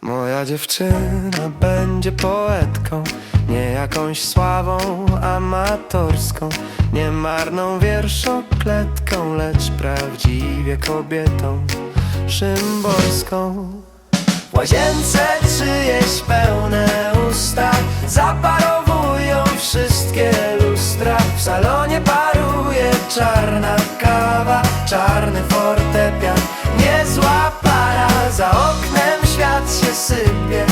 Moja dziewczyna będzie poetką, nie jakąś sławą amatorską, nie marną wierszokletką, lecz prawdziwie kobietą szymborską. Łazience czyjeś pełne usta Zaparowują wszystkie czarna kawa Czarny fortepian, niezła para Za oknem świat się sypie.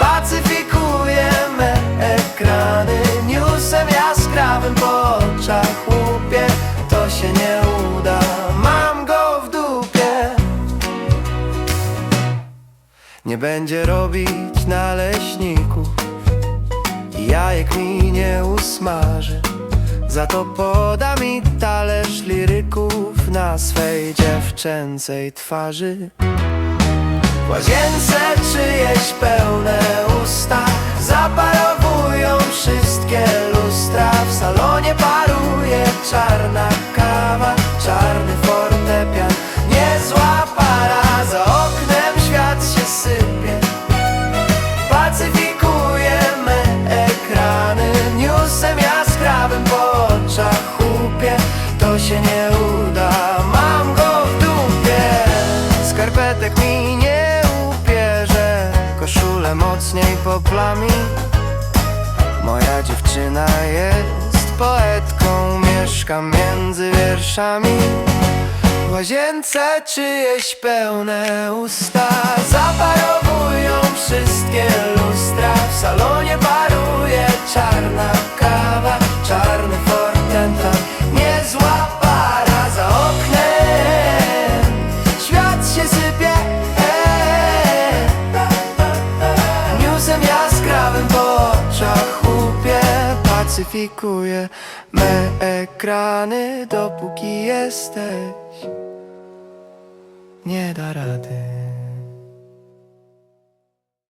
Pacyfikujemy ekrany Newsem jaskrawym po oczach łupie To się nie uda, mam go w dupie. Nie będzie robić naleśników Jajek mi nie usmaży Za to poda mi talerz liryków Na swej dziewczęcej twarzy. W łazience czyjeś pełne usta Zaparowują wszystkie lustra. W salonie paruje czarna mocniej poplami Moja dziewczyna jest poetką Mieszka między wierszami. W łazience czyjeś pełne usta. Zaparowują po oczach łupie Pacyfikuje me ekrany Dopóki jesteś. Nie da rady